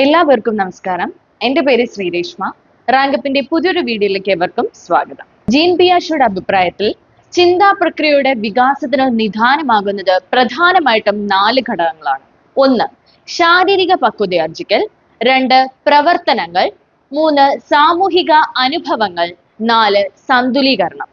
എല്ലാവർക്കും നമസ്കാരം. എന്റെ പേര് ശ്രീരേഷ്മ. റാങ്കപ്പിന്റെ പുതിയൊരു വീഡിയോയിലേക്ക് എവർക്കും സ്വാഗതം. ജീൻ പിയാഷയുടെ അഭിപ്രായത്തിൽ ചിന്താ പ്രക്രിയയുടെ വികാസത്തിന് നിധാനമാകുന്നത് പ്രധാനമായിട്ടും നാല് ഘടകങ്ങളാണ്. ഒന്ന് ശാരീരിക പക്വതയാർജിക്കൽ. രണ്ട് പ്രവർത്തനങ്ങൾ. മൂന്ന് സാമൂഹിക അനുഭവങ്ങൾ. നാല് സന്തുലീകരണം.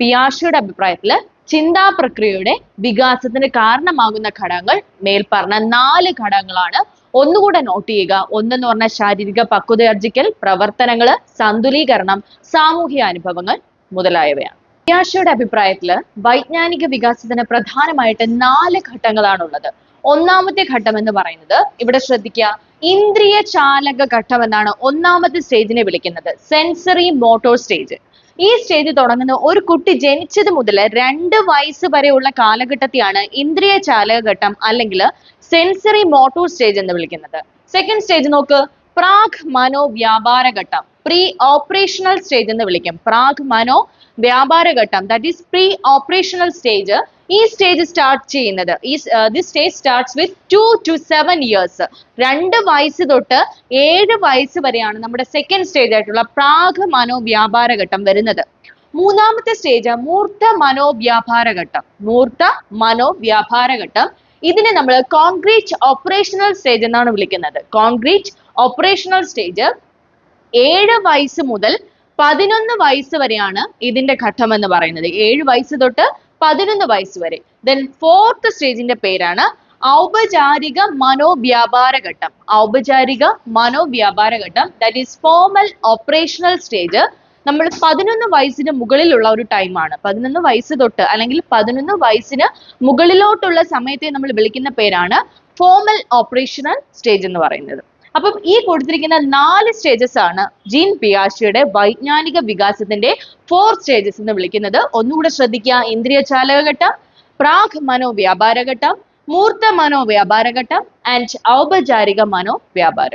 പിയാഷയുടെ അഭിപ്രായത്തിൽ ചിന്താ പ്രക്രിയയുടെ വികാസത്തിന് കാരണമാകുന്ന ഘടകങ്ങൾ മേൽപ്പറഞ്ഞ നാല് ഘടകങ്ങളാണ് ഒന്നുകൂടെ നോട്ട് ചെയ്യുക. ഒന്നെന്ന് പറഞ്ഞാൽ ശാരീരിക പക്വതയാർജിക്കൽ പ്രവർത്തനങ്ങൾ സന്തുലീകരണം സാമൂഹിക അനുഭവങ്ങൾ മുതലായവയാണ്. പിയാഷയുടെ അഭിപ്രായത്തിൽ വൈജ്ഞാനിക വികാസത്തിന് പ്രധാനമായിട്ട് നാല് ഘട്ടങ്ങളാണുള്ളത്. ഒന്നാമത്തെ ഘട്ടം എന്ന് പറയുന്നത് ഇവിടെ ശ്രദ്ധിക്കുക ഇന്ദ്രിയ ചാലക ഘട്ടം എന്നാണ് ഒന്നാമത്തെ സ്റ്റേജിനെ വിളിക്കുന്നത്. സെൻസറി മോട്ടോർ സ്റ്റേജ് ഈ സ്റ്റേജ് തുടങ്ങുന്ന ഒരു കുട്ടി ജനിച്ചത് മുതൽ രണ്ട് വയസ്സ് വരെയുള്ള കാലഘട്ടത്തെയാണ് ഇന്ദ്രിയ ചാലക ഘട്ടം അല്ലെങ്കിൽ സെൻസറി മോട്ടോർ സ്റ്റേജ് എന്ന് വിളിക്കുന്നത്. സെക്കൻഡ് സ്റ്റേജ് നോക്ക്. പ്രാഗ് മനോ വ്യാപാര ഘട്ടം പ്രീ ഓപ്പറേഷണൽ സ്റ്റേജ് എന്ന് വിളിക്കും. പ്രാഗ് മനോ വ്യാപാര ഘട്ടം that is pre operational stage ഈ സ്റ്റേജ് സ്റ്റാർട്ട് ചെയ്യുന്നത്. ഈ this stage starts with two to seven years രണ്ട് വയസ്സ് തൊട്ട് ഏഴ് വയസ്സ് വരെയാണ് നമ്മുടെ സെക്കൻഡ് സ്റ്റേജ് ആയിട്ടുള്ള പ്രാഗ് മനോവ്യാപാര ഘട്ടം വരുന്നത്. മൂന്നാമത്തെ സ്റ്റേജ് മൂർത്ത മനോവ്യാപാര ഘട്ടം. മൂർത്ത മനോവ്യാപാര ഘട്ടം. ഇതിനെ നമ്മൾ കോൺക്രീറ്റ് ഓപ്പറേഷണൽ സ്റ്റേജ് എന്നാണ് വിളിക്കുന്നത്. കോൺക്രീറ്റ് ഓപ്പറേഷണൽ സ്റ്റേജ് ഏഴ് വയസ്സ് മുതൽ പതിനൊന്ന് വയസ്സ് വരെയാണ് ഇതിന്റെ ഘട്ടം എന്ന് പറയുന്നത്. ഏഴ് വയസ്സ് തൊട്ട് പതിനൊന്ന് വയസ്സ് വരെ ദെൻ ഫോർത്ത് സ്റ്റേജിന്റെ പേരാണ് ഔപചാരിക മനോവ്യാപാര ഘട്ടം. ഔപചാരിക മനോവ്യാപാര ഘട്ടം that is formal operational stage നമ്മൾ പതിനൊന്ന് വയസ്സിന് മുകളിലുള്ള ഒരു ടൈമാണ് പതിനൊന്ന് വയസ്സ് തൊട്ട് അല്ലെങ്കിൽ പതിനൊന്ന് വയസ്സിന് മുകളിലോട്ടുള്ള സമയത്തെ നമ്മൾ വിളിക്കുന്ന പേരാണ് ഫോമൽ ഓപ്പറേഷണൽ സ്റ്റേജ് എന്ന് പറയുന്നത്. അപ്പം ഈ കൊടുത്തിരിക്കുന്ന നാല് സ്റ്റേജസ് ആണ് ജീൻ പിയാഷിയുടെ വൈജ്ഞാനിക വികാസത്തിന്റെ ഫോർ സ്റ്റേജസ് എന്ന് വിളിക്കുന്നത്. ഒന്നുകൂടെ ശ്രദ്ധിക്കുക. ഇന്ദ്രിയ ചാലകഘട്ടം പ്രാഗ് മനോവ്യാപാരഘട്ടം മൂർത്ത മനോവ്യാപാരഘട്ടം ആൻഡ് ഔപചാരിക മനോവ്യാപാര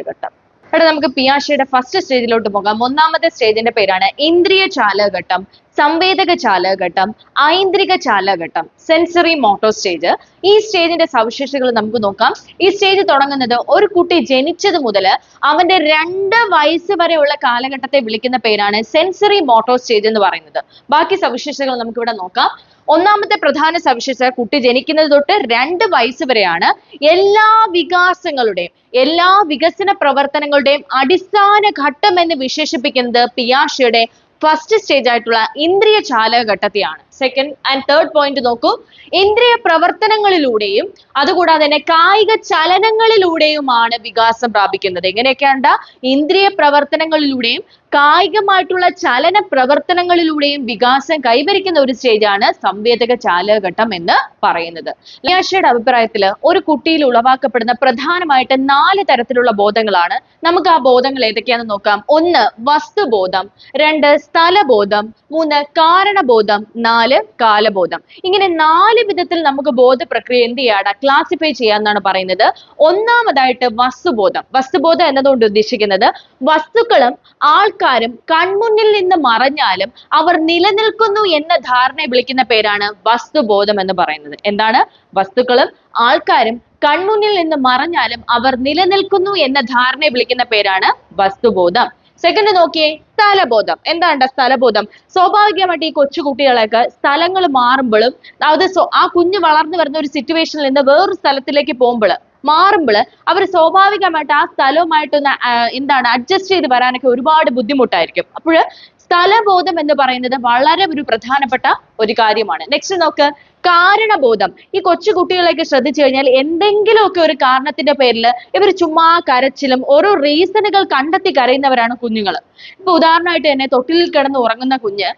ഇവിടെ നമുക്ക് പിയാഷയുടെ ഫസ്റ്റ് സ്റ്റേജിലോട്ട് പോകാം. ഒന്നാമത്തെ സ്റ്റേജിന്റെ പേരാണ് ഇന്ദ്രിയ ചാലകഘട്ടം സംവേദക ചാലകഘട്ടം ഐന്ദ്രിക ചാലകഘട്ടം സെൻസറി മോട്ടോ സ്റ്റേജ് ഈ സ്റ്റേജിന്റെ സവിശേഷതകൾ നമുക്ക് നോക്കാം. ഈ സ്റ്റേജ് തുടങ്ങുന്നത് ഒരു കുട്ടി ജനിച്ചത് മുതൽ അവന്റെ രണ്ട് വയസ്സ് വരെയുള്ള കാലഘട്ടത്തെ വിളിക്കുന്ന പേരാണ് സെൻസറി മോട്ടോ സ്റ്റേജ് എന്ന് പറയുന്നത്. ബാക്കി സവിശേഷതകൾ നമുക്ക് ഇവിടെ നോക്കാം. ഒന്നാമത്തെ പ്രധാന സവിശേഷത കുട്ടി ജനിക്കുന്നത് തൊട്ട് രണ്ട് വയസ്സ് വരെയാണ് എല്ലാ വികാസങ്ങളുടെയും എല്ലാ വികസന പ്രവർത്തനങ്ങളുടെയും അടിസ്ഥാന ഘട്ടം എന്ന് വിശേഷിപ്പിക്കുന്നത് പിയാഷയുടെ ഫസ്റ്റ് സ്റ്റേജ് ആയിട്ടുള്ള ഇന്ദ്രിയ ചാലക ഘട്ടത്തെയാണ് സെക്കൻഡ് ആൻഡ് തേർഡ് പോയിന്റ് നോക്കൂ. ഇന്ദ്രിയ പ്രവർത്തനങ്ങളിലൂടെയും അതുകൂടാതെ തന്നെ കായിക ചലനങ്ങളിലൂടെയുമാണ് വികാസം പ്രാപിക്കുന്നത്. എങ്ങനെയൊക്കെയാണ്ട? ഇന്ദ്രിയ പ്രവർത്തനങ്ങളിലൂടെയും കായികമായിട്ടുള്ള ചലന പ്രവർത്തനങ്ങളിലൂടെയും വികാസം കൈവരിക്കുന്ന ഒരു സ്റ്റേജാണ് സംവേദക ചാലകഘട്ടം എന്ന് പറയുന്നത്. ലിയാഷയുടെ അഭിപ്രായത്തിൽ ഒരു കുട്ടിയിൽ ഉളവാക്കപ്പെടുന്ന പ്രധാനമായിട്ട് നാല് തരത്തിലുള്ള ബോധങ്ങളാണ്. നമുക്ക് ആ ബോധങ്ങൾ ഏതൊക്കെയാണെന്ന് നോക്കാം. ഒന്ന് വസ്തുബോധം. രണ്ട് സ്ഥലബോധം. മൂന്ന് കാരണബോധം. നാല് കാലബോധം. ഇങ്ങനെ നാല് വിധത്തിൽ നമുക്ക് ബോധപ്രക്രിയ എന്ത് ചെയ്യാട? ക്ലാസിഫൈ ചെയ്യാന്നാണ് പറയുന്നത്. ഒന്നാമതായിട്ട് വസ്തുബോധം. വസ്തുബോധം എന്നതുകൊണ്ട് ഉദ്ദേശിക്കുന്നത് വസ്തുക്കളും ആൾക്കാരും കൺമുന്നിൽ നിന്ന് മറഞ്ഞാലും അവർ നിലനിൽക്കുന്നു എന്ന ധാരണയെ വിളിക്കുന്ന പേരാണ് വസ്തുബോധം എന്ന് പറയുന്നത്. എന്താണ്? വസ്തുക്കളും ആൾക്കാരും കൺമുന്നിൽ നിന്ന് മറഞ്ഞാലും അവർ നിലനിൽക്കുന്നു എന്ന ധാരണയെ വിളിക്കുന്ന പേരാണ് വസ്തുബോധം. സെക്കൻഡ് നോക്കിയേ സ്ഥലബോധം. എന്താണ് സ്ഥലബോധം? സ്വാഭാവികമായിട്ട് ഈ കൊച്ചുകുട്ടികളൊക്കെ സ്ഥലങ്ങൾ മാറുമ്പോഴും അത് ആ കുഞ്ഞു വളർന്നു വരുന്ന ഒരു സിറ്റുവേഷനിൽ നിന്ന് വേറൊരു സ്ഥലത്തിലേക്ക് പോകുമ്പോൾ മാറുമ്പോൾ അവർ സ്വാഭാവികമായിട്ട് ആ സ്ഥലവുമായിട്ടൊന്ന് എന്താണ് അഡ്ജസ്റ്റ് ചെയ്ത് വരാനൊക്കെ ഒരുപാട് ബുദ്ധിമുട്ടായിരിക്കും. അപ്പോൾ സ്ഥലബോധം എന്ന് പറയുന്നത് വളരെ ഒരു പ്രധാനപ്പെട്ട ഒരു കാര്യമാണ്. നെക്സ്റ്റ് നോക്ക് കാരണബോധം. ഈ കൊച്ചു കുട്ടികളെയൊക്കെ ശ്രദ്ധിച്ചു കഴിഞ്ഞാൽ എന്തെങ്കിലുമൊക്കെ ഒരു കാരണത്തിന്റെ പേരിൽ ഇവർ ചുമ്മാ കരച്ചിലും ഓരോ റീസണുകൾ കണ്ടെത്തി കരയുന്നവരാണ് കുഞ്ഞുങ്ങൾ ഇപ്പൊ ഉദാഹരണമായിട്ട് തന്നെ തൊട്ടിലിൽ കിടന്ന് ഉറങ്ങുന്ന കുഞ്ഞ്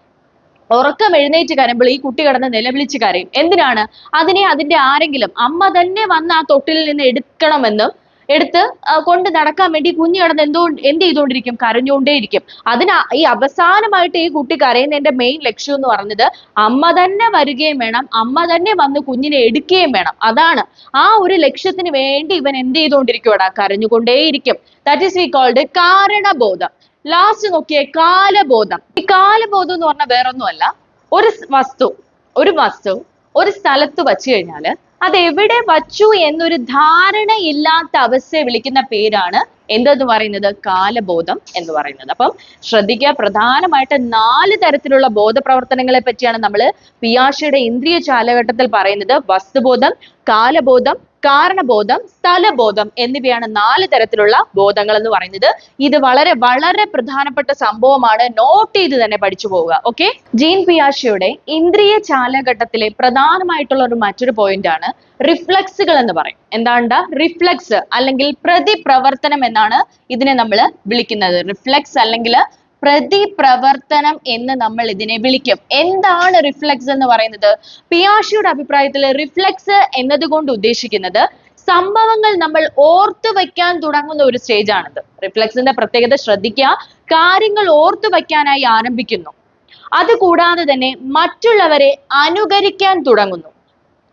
ഉറക്കം എഴുന്നേറ്റ് കരയുമ്പോൾ ഈ കുട്ടി കിടന്ന് നിലവിളിച്ച് കരയും. എന്തിനാണ്? അതിനെ അതിന്റെ ആരെങ്കിലും അമ്മ തന്നെ വന്ന് ആ തൊട്ടിലിൽ നിന്ന് എടുക്കണമെന്നും എടുത്ത് കൊണ്ട് നടക്കാൻ വേണ്ടി കുഞ്ഞ് കിടന്ന് എന്തോ എന്ത് ചെയ്തുകൊണ്ടിരിക്കും? കരഞ്ഞുകൊണ്ടേയിരിക്കും. അതിന് ഈ അവസാനമായിട്ട് ഈ കുട്ടി കരയുന്നതിന്റെ മെയിൻ ലക്ഷ്യം എന്ന് പറഞ്ഞത് അമ്മ തന്നെ വരികയും വേണം അമ്മ തന്നെ വന്ന് കുഞ്ഞിനെ എടുക്കുകയും വേണം. അതാണ്. ആ ഒരു ലക്ഷ്യത്തിന് വേണ്ടി ഇവൻ എന്ത് ചെയ്തുകൊണ്ടിരിക്കുവാടാ? കരഞ്ഞുകൊണ്ടേയിരിക്കും. ദാറ്റ് ഈസ് വി കോൾഡ് കാരണബോധം. ലാസ്റ്റ് നോക്കിയേ കാലബോധം. ഈ കാലബോധം എന്ന് പറഞ്ഞാൽ വേറൊന്നുമല്ല. ഒരു വസ്തു ഒരു വസ്തു ഒരു സ്ഥലത്ത് വച്ചു കഴിഞ്ഞാൽ അത് എവിടെ വച്ചു എന്നൊരു ധാരണ ഇല്ലാത്ത അവസ്ഥയെ വിളിക്കുന്ന പേരാണ് എന്തെന്ന് പറയുന്നത്? കാലബോധം എന്ന് പറയുന്നത്. അപ്പം ശ്രദ്ധിക്കുക പ്രധാനമായിട്ട് നാല് തരത്തിലുള്ള ബോധപ്രവർത്തനങ്ങളെ പറ്റിയാണ് നമ്മൾ പിയാഷയുടെ ഇന്ദ്രിയ കാലഘട്ടത്തിൽ പറയുന്നത്. വസ്തുബോധം കാലബോധം കാരണബോധം സ്ഥലബോധം എന്നിവയാണ് നാല് തരത്തിലുള്ള ബോധങ്ങൾ എന്ന് പറയുന്നത്. ഇത് വളരെ വളരെ പ്രധാനപ്പെട്ട സംഭവമാണ്. നോട്ട് ചെയ്ത് തന്നെ പഠിച്ചു പോവുക ഓക്കെ ജീൻ പിയാഷയുടെ ഇന്ദ്രിയ ചാലഘട്ടത്തിലെ പ്രധാനമായിട്ടുള്ള ഒരു മറ്റൊരു പോയിന്റ് ആണ് റിഫ്ലക്സുകൾ എന്ന് പറയും. എന്താണ്ട? റിഫ്ലക്സ് അല്ലെങ്കിൽ പ്രതിപ്രവർത്തനം എന്നാണ് ഇതിനെ നമ്മൾ വിളിക്കുന്നത്. റിഫ്ലക്സ് അല്ലെങ്കിൽ പ്രതിപ്രവർത്തനം എന്ന് നമ്മൾ ഇതിനെ വിളിക്കും. എന്താണ് റിഫ്ലക്സ് എന്ന് പറയുന്നത്? പിയാഷിയുടെ അഭിപ്രായത്തിൽ റിഫ്ലക്സ് എന്നതുകൊണ്ട് ഉദ്ദേശിക്കുന്നത് സംഭവങ്ങൾ നമ്മൾ ഓർത്തു വയ്ക്കാൻ തുടങ്ങുന്ന ഒരു സ്റ്റേജ് ആണിത്. റിഫ്ലക്സിന്റെ പ്രത്യേകത ശ്രദ്ധിക്കുക. കാര്യങ്ങൾ ഓർത്തു വയ്ക്കാനായി ആരംഭിക്കുന്നു. അതുകൂടാതെ തന്നെ മറ്റുള്ളവരെ അനുകരിക്കാൻ തുടങ്ങുന്നു.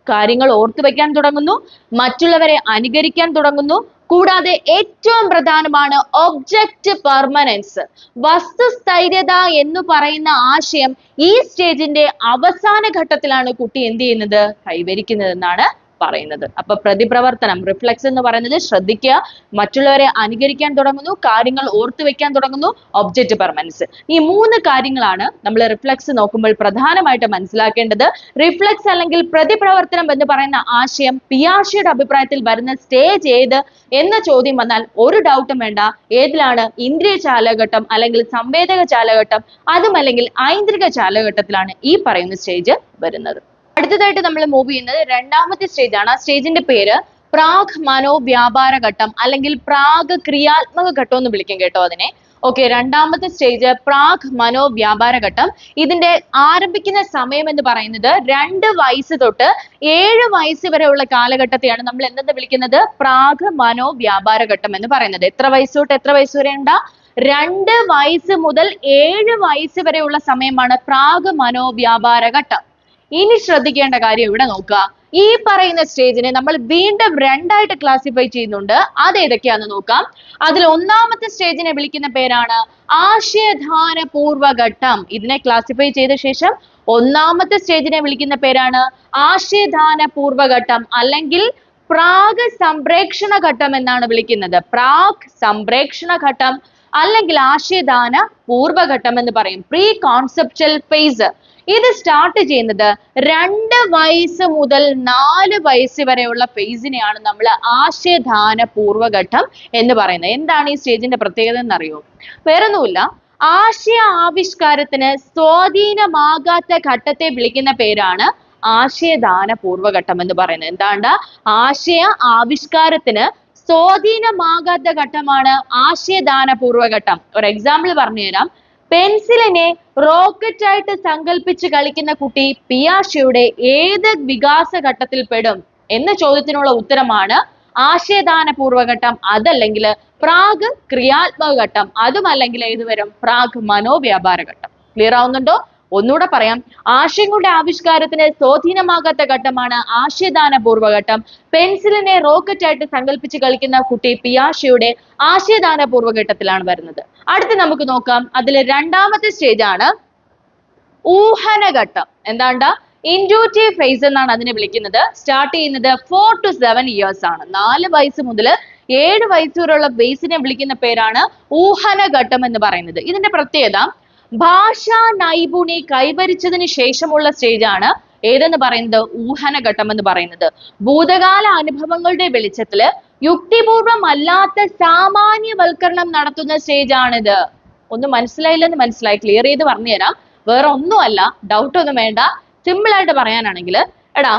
കാര്യങ്ങൾ ഓർത്തു വയ്ക്കാൻ തുടങ്ങുന്നു. മറ്റുള്ളവരെ അനുകരിക്കാൻ തുടങ്ങുന്നു. കൂടാതെ ഏറ്റവും പ്രധാനമാണ് ഒബ്ജക്റ്റ് പെർമനൻസ് വസ്തുസ്ഥൈര്യത എന്ന് പറയുന്ന ആശയം ഈ സ്റ്റേജിന്റെ അവസാന ഘട്ടത്തിലാണ് കുട്ടി എന്ത് ചെയ്യുന്നത്? കൈവരിക്കുന്നത് എന്നാണ് പറയുന്നത്. അപ്പൊ പ്രതിപ്രവർത്തനം റിഫ്ലക്സ് എന്ന് പറയുന്നത് ശ്രദ്ധിക്കുക മറ്റുള്ളവരെ അനുകരിക്കാൻ തുടങ്ങുന്നു കാര്യങ്ങൾ ഓർത്തു വെക്കാൻ തുടങ്ങുന്നു ഒബ്ജക്റ്റ് പെർമനൻസ് ഈ മൂന്ന് കാര്യങ്ങളാണ് നമ്മൾ റിഫ്ലക്സ് നോക്കുമ്പോൾ പ്രധാനമായിട്ട് മനസ്സിലാക്കേണ്ടത്. റിഫ്ലക്സ് അല്ലെങ്കിൽ പ്രതിപ്രവർത്തനം എന്ന് പറയുന്ന ആശയം പിയാഷിയുടെ അഭിപ്രായത്തിൽ വരുന്ന സ്റ്റേജ് ഏത് എന്ന ചോദ്യം വന്നാൽ ഒരു ഡൗട്ടും വേണ്ട. ഏതിലാണ് ഇന്ദ്രിയ ചാലഘട്ടം അല്ലെങ്കിൽ സംവേദക ചാലഘട്ടം അതും അല്ലെങ്കിൽ ഐന്ദ്രിക ചാലഘട്ടത്തിലാണ് ഈ പറയുന്ന സ്റ്റേജ് വരുന്നത്. അടുത്തതായിട്ട് നമ്മൾ മൂവ് ചെയ്യുന്നത് രണ്ടാമത്തെ സ്റ്റേജ് ആണ്. ആ സ്റ്റേജിന്റെ പേര് പ്രാഗ് മനോവ്യാപാര ഘട്ടം അല്ലെങ്കിൽ പ്രാഗ് ക്രിയാത്മക ഘട്ടം എന്ന് വിളിക്കും കേട്ടോ അതിനെ. ഓക്കെ രണ്ടാമത്തെ സ്റ്റേജ് പ്രാഗ് മനോവ്യാപാര ഘട്ടം. ഇതിന്റെ ആരംഭിക്കുന്ന സമയം എന്ന് പറയുന്നത് രണ്ട് വയസ്സ് തൊട്ട് ഏഴ് വയസ്സ് വരെയുള്ള കാലഘട്ടത്തെയാണ് നമ്മൾ എന്തെന്ന് വിളിക്കുന്നത്? പ്രാഗ് മനോവ്യാപാര ഘട്ടം എന്ന് പറയുന്നത്. എത്ര വയസ്സ് തൊട്ട് എത്ര വയസ്സ് വരെ ഉണ്ടാ? രണ്ട് വയസ്സ് മുതൽ ഏഴ് വയസ്സ് വരെയുള്ള സമയമാണ് പ്രാഗ് മനോവ്യാപാര ഘട്ടം. ഇനി ശ്രദ്ധിക്കേണ്ട കാര്യം ഇവിടെ നോക്കുക. ഈ പറയുന്ന സ്റ്റേജിനെ നമ്മൾ വീണ്ടും രണ്ടായിട്ട് ക്ലാസിഫൈ ചെയ്യുന്നുണ്ട്. അത് ഏതൊക്കെയാന്ന് നോക്കാം. അതിൽ ഒന്നാമത്തെ സ്റ്റേജിനെ വിളിക്കുന്ന പേരാണ് ആശയധാന പൂർവഘട്ടം ഇതിനെ ക്ലാസിഫൈ ചെയ്ത ശേഷം ഒന്നാമത്തെ സ്റ്റേജിനെ വിളിക്കുന്ന പേരാണ് ആശയധാന പൂർവഘട്ടം അല്ലെങ്കിൽ പ്രാഗ് സംപ്രേക്ഷണ ഘട്ടം എന്നാണ് വിളിക്കുന്നത്. പ്രാഗ് സംപ്രേക്ഷണ ഘട്ടം അല്ലെങ്കിൽ ആശയദാന പൂർവഘട്ടം എന്ന് പറയും. പ്രീ കോൺസെപ്റ്റൽ ഫേസ് ഇത് സ്റ്റാർട്ട് ചെയ്യുന്നത് രണ്ട് വയസ്സ് മുതൽ നാല് വയസ്സ് വരെയുള്ള ഫേസിനെയാണ് നമ്മൾ ആശയദാന പൂർവഘട്ടം എന്ന് പറയുന്നത്. എന്താണ് ഈ സ്റ്റേജിന്റെ പ്രത്യേകത എന്നറിയോ? വേറൊന്നുമില്ല. ആശയ ആവിഷ്കാരത്തിന് സ്വാധീനമാകാത്ത ഘട്ടത്തെ വിളിക്കുന്ന പേരാണ് ആശയദാന പൂർവഘട്ടം എന്ന് പറയുന്നത്. എന്താണ്ട്? ആശയ ആവിഷ്കാരത്തിന് സ്വാധീനമാകാത്ത ഘട്ടമാണ് ആശയദാന പൂർവഘട്ടം ഒരു എക്സാമ്പിൾ പറഞ്ഞുതരാം. പെൻസിലിനെ റോക്കറ്റ് ആയിട്ട് സങ്കല്പിച്ച് കളിക്കുന്ന കുട്ടി പിയാഷയുടെ ഏത് വികാസ ഘട്ടത്തിൽ പെടും എന്ന ചോദ്യത്തിനുള്ള ഉത്തരമാണ് ആശയദാന പൂർവഘട്ടം അതല്ലെങ്കിൽ പ്രാഗ് ക്രിയാത്മക ഘട്ടം. അതുമല്ലെങ്കിൽ ഏത് വരും പ്രാഗ് മനോവ്യാപാര ഘട്ടം. ക്ലിയർ ആവുന്നുണ്ടോ? ഒന്നുകൂടെ പറയാം. ആശയങ്ങളുടെ ആവിഷ്കാരത്തിന് സ്വാധീനമാകാത്ത ഘട്ടമാണ് ആശയദാന പൂർവഘട്ടം പെൻസിലിനെ റോക്കറ്റ് ആയിട്ട് സങ്കല്പിച്ച് കളിക്കുന്ന കുട്ടി പിയാഷയുടെ ആശയദാന പൂർവഘട്ടത്തിലാണ് വരുന്നത്. അടുത്ത് നമുക്ക് നോക്കാം. അതിൽ രണ്ടാമത്തെ സ്റ്റേജ് ആണ് ഊഹനഘട്ടം. എന്താണ്ട? ഇൻഡ്യൂറ്റീവ് ഫേസ് എന്നാണ് അതിനെ വിളിക്കുന്നത്. സ്റ്റാർട്ട് ചെയ്യുന്നത് ഫോർ ടു സെവൻ ഇയേഴ്സ് ആണ്. നാല് വയസ്സ് മുതൽ ഏഴ് വയസ്സ് വരെയുള്ള ബേസിനെ വിളിക്കുന്ന പേരാണ് ഊഹനഘട്ടം എന്ന് പറയുന്നത്. ഇതിന്റെ പ്രത്യേകത ഭാഷാ നൈപുണി കൈവരിച്ചതിന് ശേഷമുള്ള സ്റ്റേജ് ആണ് ഏതെന്ന് പറയുന്നത്? ഊഹനഘട്ടം എന്ന് പറയുന്നത്. ഭൂതകാല അനുഭവങ്ങളുടെ വെളിച്ചത്തിൽ യുക്തിപൂർവമല്ലാത്ത സാമാന്യവൽക്കരണം നടത്തുന്ന സ്റ്റേജാണിത് ഒന്നും മനസ്സിലായില്ലെന്ന് മനസ്സിലായി. ക്ലിയർ ചെയ്ത് പറഞ്ഞുതരാം വേറെ ഒന്നുമല്ല. ഡൗട്ട് ഒന്നും വേണ്ട. സിമ്പിൾ ആയിട്ട് പറയാനാണെങ്കിൽ എടാ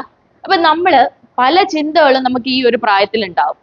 അപ്പൊ നമ്മൾ പല ചിന്തകളും നമുക്ക് ഈ ഒരു പ്രായത്തിൽ ഉണ്ടാവും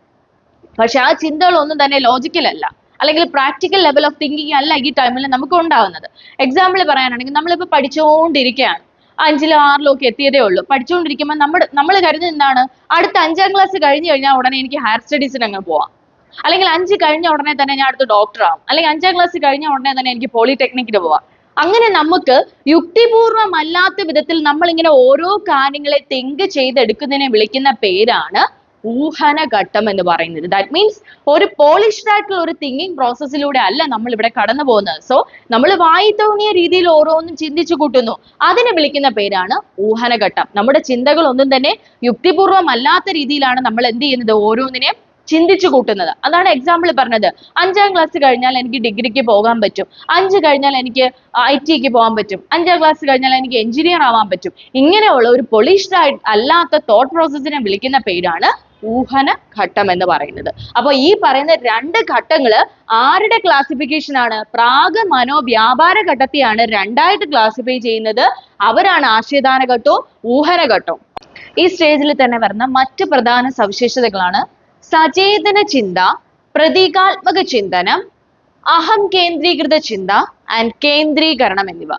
പക്ഷെ ആ ചിന്തകളൊന്നും തന്നെ ലോജിക്കൽ അല്ല. അല്ലെങ്കിൽ പ്രാക്ടിക്കൽ ലെവൽ ഓഫ് തിങ്കിങ് അല്ല ഈ ടൈമിൽ നമുക്ക് ഉണ്ടാവുന്നത് എക്സാമ്പിൾ പറയാനാണെങ്കിൽ നമ്മളിപ്പോൾ പഠിച്ചുകൊണ്ടിരിക്കുകയാണ് അഞ്ചിലോ ആറിലോ ഒക്കെ എത്തിയതേ ഉള്ളൂ. പഠിച്ചുകൊണ്ടിരിക്കുമ്പോൾ നമ്മൾ നമ്മൾ കരുതുന്നത് എന്താണ്? അടുത്ത അഞ്ചാം ക്ലാസ് കഴിഞ്ഞു കഴിഞ്ഞാൽ ഉടനെ എനിക്ക് ഹയർ സ്റ്റഡീസിന് അങ്ങ് പോവാം. അല്ലെങ്കിൽ അഞ്ച് കഴിഞ്ഞ ഉടനെ തന്നെ ഞാൻ അടുത്ത ഡോക്ടർ ആവും. അല്ലെങ്കിൽ അഞ്ചാം ക്ലാസ് കഴിഞ്ഞ ഉടനെ തന്നെ എനിക്ക് പോളിടെക്നിക്കിന് പോവാം. അങ്ങനെ നമുക്ക് യുക്തിപൂർവമല്ലാത്ത വിധത്തിൽ നമ്മൾ ഇങ്ങനെ ഓരോ കാര്യങ്ങളെ തിങ്ക് ചെയ്തെടുക്കുന്നതിനെ വിളിക്കുന്ന പേരാണ് ഊഹന ഘട്ടം എന്ന് പറയുന്നത്. ദാറ്റ് മീൻസ് ഒരു പോളിഷ്ഡ് ആയിട്ടുള്ള ഒരു തിങ്കിങ് പ്രോസസ്സിലൂടെ അല്ല നമ്മൾ ഇവിടെ കടന്നു പോകുന്നത്. സോ നമ്മൾ വായി തോന്നിയ രീതിയിൽ ഓരോന്നും ചിന്തിച്ചു കൂട്ടുന്നു. അതിനെ വിളിക്കുന്ന പേരാണ് ഊഹന ഘട്ടം നമ്മുടെ ചിന്തകൾ ഒന്നും തന്നെ യുക്തിപൂർവമല്ലാത്ത രീതിയിലാണ് നമ്മൾ എന്ത് ചെയ്യുന്നത്? ഓരോന്നിനെയും ചിന്തിച്ചു കൂട്ടുന്നത്. അതാണ് എക്സാമ്പിൾ പറഞ്ഞത്. അഞ്ചാം ക്ലാസ് കഴിഞ്ഞാൽ എനിക്ക് ഡിഗ്രിക്ക് പോകാൻ പറ്റും. അഞ്ച് കഴിഞ്ഞാൽ എനിക്ക് ഐ ടിക്ക് പോകാൻ പറ്റും. അഞ്ചാം ക്ലാസ് കഴിഞ്ഞാൽ എനിക്ക് എഞ്ചിനീയർ ആവാൻ പറ്റും. ഇങ്ങനെയുള്ള ഒരു പൊളിഷ്ഡ് അല്ലാത്ത തോട്ട് പ്രോസസ്സിനെ വിളിക്കുന്ന പേരാണ് ഊഹന ഘട്ടം എന്ന് പറയുന്നത്. അപ്പോൾ ഈ പറയുന്ന രണ്ട് ഘട്ടങ്ങൾ ആരുടെ ക്ലാസിഫിക്കേഷൻ ആണ്? പ്രാഗ് മനോവ്യാപാര ഘട്ടത്തെയാണ് രണ്ടായിട്ട് ക്ലാസിഫൈ ചെയ്യുന്നത്. അവരാണ് ആശയദാന ഘട്ടവും ഊഹന ഘട്ടവും. ഈ സ്റ്റേജിൽ തന്നെ വരുന്ന മറ്റ് പ്രധാന സവിശേഷതകളാണ് സചേതന ചിന്ത പ്രതീകാത്മക ചിന്തനം അഹം കേന്ദ്രീകൃത ചിന്ത ആൻഡ് കേന്ദ്രീകരണം എന്നിവ.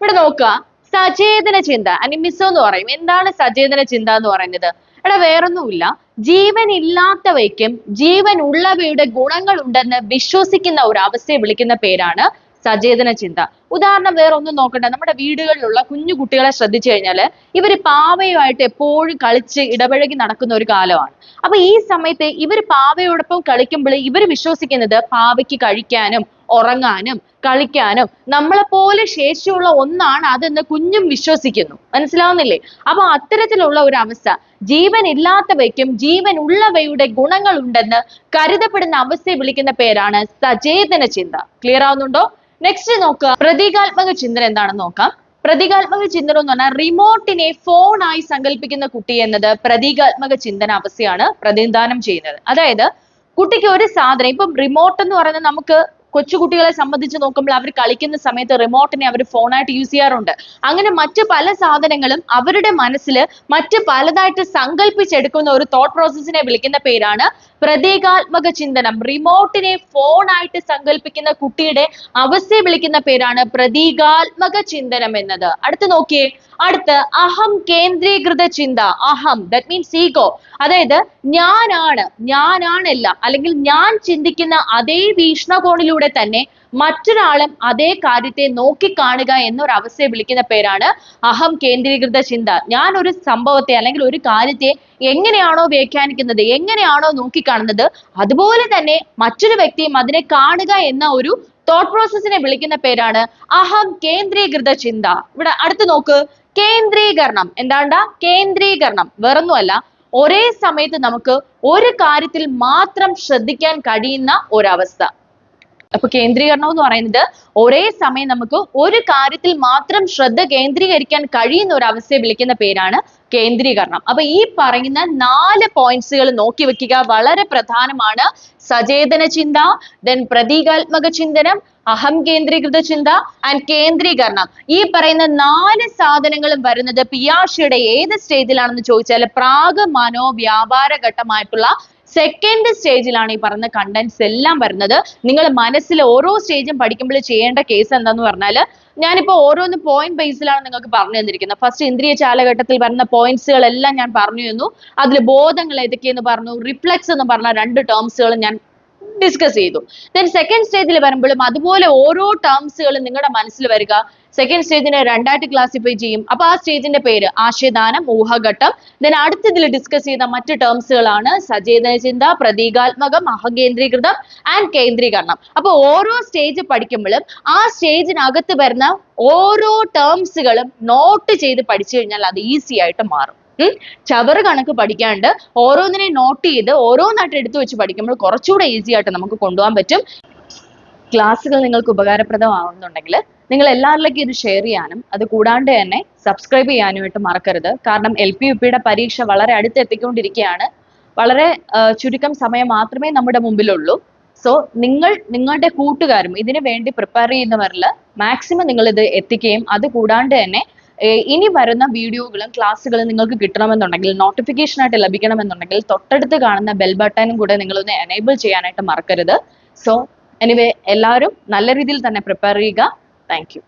ഇവിടെ നോക്കുക. സചേതന ചിന്ത അനിമിസോ എന്ന് പറയും. എന്താണ് സചേതന ചിന്ത എന്ന് പറയുന്നത്? ഇവിടെ വേറൊന്നുമില്ല. ജീവൻ ഇല്ലാത്തവയ്ക്കും ജീവൻ ഉള്ളവയുടെ ഗുണങ്ങൾ ഉണ്ടെന്ന് വിശ്വസിക്കുന്ന ഒരു അവസ്ഥയെ വിളിക്കുന്ന പേരാണ് സചേതന ചിന്ത ഉദാഹരണം വേറെ ഒന്നും നോക്കണ്ട. നമ്മുടെ വീടുകളിലുള്ള കുഞ്ഞു കുട്ടികളെ ശ്രദ്ധിച്ചു കഴിഞ്ഞാൽ ഇവർ പാവയുമായിട്ട് എപ്പോഴും കളിച്ച് ഇടപഴകി നടക്കുന്ന ഒരു കാലമാണ്. അപ്പൊ ഈ സമയത്ത് ഇവർ പാവയോടൊപ്പം കളിക്കുമ്പോൾ ഇവർ വിശ്വസിക്കുന്നത് പാവയ്ക്ക് കഴിക്കാനും ഉറങ്ങാനും കളിക്കാനും നമ്മളെപ്പോലെ ശേഷിയുള്ള ഒന്നാണ് അതെന്ന് കുഞ്ഞും വിശ്വസിക്കുന്നു. മനസ്സിലാവുന്നില്ലേ? അപ്പൊ അത്തരത്തിലുള്ള ഒരു അവസ്ഥ ജീവൻ ഇല്ലാത്തവയ്ക്കും ജീവൻ ഉള്ളവയുടെ ഗുണങ്ങൾ ഉണ്ടെന്ന് കരുതപ്പെടുന്ന അവസ്ഥയെ വിളിക്കുന്ന പേരാണ് സചേതന ചിന്ത. ക്ലിയർ ആവുന്നുണ്ടോ? നെക്സ്റ്റ് നോക്കുക പ്രതീകാത്മക ചിന്തന എന്താണെന്ന് നോക്കാം. പ്രതീകാത്മക ചിന്തനം എന്ന് പറഞ്ഞാൽ റിമോട്ടിനെ ഫോണായി സങ്കല്പിക്കുന്ന കുട്ടി എന്നത് പ്രതീകാത്മക ചിന്തന അവസ്ഥയാണ് പ്രതിനിധാനം ചെയ്യുന്നത്. അതായത് കുട്ടിക്ക് ഒരു സാധനം ഇപ്പം റിമോട്ട് എന്ന് പറയുന്നത് നമുക്ക് കൊച്ചുകുട്ടികളെ സംബന്ധിച്ച് നോക്കുമ്പോൾ അവർ കളിക്കുന്ന സമയത്ത് റിമോട്ടിനെ അവർ ഫോണായിട്ട് യൂസ് ചെയ്യാറുണ്ട്. അങ്ങനെ മറ്റ് പല സാധനങ്ങളും അവരുടെ മനസ്സിൽ മറ്റ് പലതായിട്ട് സങ്കല്പിച്ചെടുക്കുന്ന ഒരു തോട്ട് പ്രോസസ്സിനെ വിളിക്കുന്ന പേരാണ് പ്രതീകാത്മക ചിന്തനം. റിമോട്ടിനെ ഫോണായിട്ട് സങ്കല്പിക്കുന്ന കുട്ടിയുടെ അവസ്ഥയെ വിളിക്കുന്ന പേരാണ് പ്രതീകാത്മക ചിന്തനം എന്നത്. അടുത്ത് നോക്കിയേ. അടുത്ത് അഹം കേന്ദ്രീകൃത ചിന്ത അഹം ദാറ്റ് മീൻസ് ഈഗോ അതായത് ഞാനാണ് ഞാനാണ് എല്ലാം അല്ലെങ്കിൽ ഞാൻ ചിന്തിക്കുന്ന അതേ വീക്ഷണകോണിലൂടെ തന്നെ മറ്റൊരാളും അതേ കാര്യത്തെ നോക്കിക്കാണുക എന്നൊരു അവസ്ഥയെ വിളിക്കുന്ന പേരാണ് അഹം കേന്ദ്രീകൃത ചിന്ത. ഞാൻ ഒരു സംഭവത്തെ അല്ലെങ്കിൽ ഒരു കാര്യത്തെ എങ്ങനെയാണോ വ്യാഖ്യാനിക്കുന്നത് എങ്ങനെയാണോ നോക്കിക്കാണുന്നത് അതുപോലെ തന്നെ മറ്റൊരു വ്യക്തിയും അതിനെ കാണുക എന്ന ഒരു തോട്ട് പ്രോസസ്സിനെ വിളിക്കുന്ന പേരാണ് അഹം കേന്ദ്രീകൃത ചിന്ത. ഇവിടെ അടുത്ത് നോക്ക്. കേന്ദ്രീകരണം. എന്താണ്ട? കേന്ദ്രീകരണം. വേറൊന്നുമല്ല. ഒരേ സമയത്ത് നമുക്ക് ഒരു കാര്യത്തിൽ മാത്രം ശ്രദ്ധിക്കാൻ കഴിയുന്ന ഒരവസ്ഥ. അപ്പൊ കേന്ദ്രീകരണം എന്ന് പറയുന്നത് ഒരേ സമയം നമുക്ക് ഒരു കാര്യത്തിൽ മാത്രം ശ്രദ്ധ കേന്ദ്രീകരിക്കാൻ കഴിയുന്ന ഒരു അവസ്ഥയെ വിളിക്കുന്ന പേരാണ് കേന്ദ്രീകരണം. അപ്പൊ ഈ പറയുന്ന നാല് പോയിന്റ്സുകൾ നോക്കി വെക്കുക. വളരെ പ്രധാനമാണ്. സചേതന ചിന്ത ദെൻ പ്രതീകാത്മക ചിന്തനം അഹം കേന്ദ്രീകൃത ചിന്ത ആൻഡ് കേന്ദ്രീകരണം. ഈ പറയുന്ന നാല് സാധനങ്ങളും വരുന്നത് പിയാഷിയുടെ ഏത് സ്റ്റേജിലാണെന്ന് ചോദിച്ചാൽ പ്രാഗ് മനോവ്യാപാര ഘട്ടമായിട്ടുള്ള സെക്കൻഡ് സ്റ്റേജിലാണ് ഈ പറഞ്ഞ കണ്ടന്റ്സ് എല്ലാം വരുന്നത്. നിങ്ങൾ മനസ്സിൽ ഓരോ സ്റ്റേജും പഠിക്കുമ്പോൾ ചെയ്യേണ്ട കേസ് എന്താന്ന് പറഞ്ഞാൽ ഞാനിപ്പോ ഓരോന്ന് പോയിന്റ് ബേസിലാണ് നിങ്ങൾക്ക് പറഞ്ഞു തന്നിരിക്കുന്നത്. ഫസ്റ്റ് ഇന്ദ്രിയ ചാലഘട്ടത്തിൽ വരുന്ന പോയിന്റ്സുകൾ എല്ലാം ഞാൻ പറഞ്ഞു തന്നു. അതിൽ ബോധങ്ങൾ ഏതൊക്കെയെന്ന് പറഞ്ഞു. റിഫ്ലക്സ് എന്ന് പറഞ്ഞ രണ്ട് ടേംസുകളും ഞാൻ ഡിസ്കസ് ചെയ്തു. ദെൻ സെക്കൻഡ് സ്റ്റേജിൽ വരുമ്പോഴും അതുപോലെ ഓരോ ടേംസുകളും നിങ്ങളുടെ മനസ്സിൽ വരിക. സെക്കൻഡ് സ്റ്റേജിനെ രണ്ടായിട്ട് ക്ലാസിഫൈ ചെയ്യും. അപ്പൊ ആ സ്റ്റേജിന്റെ പേര് ആശയദാനം ഊഹഘട്ടം. ദെൻ അടുത്തതിൽ ഡിസ്കസ് ചെയ്ത മറ്റ് ടേംസുകളാണ് സചേതന ചിന്ത പ്രതീകാത്മകം അഹകേന്ദ്രീകൃതം ആൻഡ് കേന്ദ്രീകരണം. അപ്പൊ ഓരോ സ്റ്റേജ് പഠിക്കുമ്പോഴും ആ സ്റ്റേജിനകത്ത് വരുന്ന ഓരോ ടേംസുകളും നോട്ട് ചെയ്ത് പഠിച്ചു കഴിഞ്ഞാൽ അത് ഈസി ആയിട്ട് മാറും. ചവറ് കണക്ക് പഠിക്കാണ്ട് ഓരോന്നിനെ നോട്ട് ചെയ്ത് ഓരോന്നായിട്ട് എടുത്തു വെച്ച് പഠിക്കുമ്പോൾ കുറച്ചുകൂടെ ഈസി ആയിട്ട് നമുക്ക് കൊണ്ടുപോകാൻ പറ്റും. ക്ലാസ്സുകൾ നിങ്ങൾക്ക് ഉപകാരപ്രദമാവുന്നുണ്ടെങ്കിൽ നിങ്ങൾ എല്ലാവരിലേക്കും ഇത് ഷെയർ ചെയ്യാനും അത് കൂടാണ്ട് തന്നെ സബ്സ്ക്രൈബ് ചെയ്യാനുമായിട്ട് മറക്കരുത്. കാരണം എൽ പി യു പിയുടെ പരീക്ഷ വളരെ അടുത്തെത്തിക്കൊണ്ടിരിക്കുകയാണ് വളരെ ചുരുക്കം സമയം മാത്രമേ നമ്മുടെ മുമ്പിലുള്ളൂ. സോ നിങ്ങൾ നിങ്ങളുടെ കൂട്ടുകാരും ഇതിനു വേണ്ടി പ്രിപ്പയർ ചെയ്യുന്നവരിൽ മാക്സിമം നിങ്ങൾ ഇത് എത്തിക്കുകയും അത് കൂടാണ്ട് തന്നെ ഇനി വരുന്ന വീഡിയോകളും ക്ലാസ്സുകളും നിങ്ങൾക്ക് കിട്ടണമെന്നുണ്ടെങ്കിൽ നോട്ടിഫിക്കേഷൻ ആയിട്ട് ലഭിക്കണമെന്നുണ്ടെങ്കിൽ തൊട്ടടുത്ത് കാണുന്ന ബെൽ ബട്ടനും കൂടെ നിങ്ങളൊന്ന് എനേബിൾ ചെയ്യാനായിട്ട് മറക്കരുത്. സോ എനിവേ എല്ലാവരും നല്ല രീതിയിൽ തന്നെ പ്രിപ്പയർ ചെയ്യുക. താങ്ക്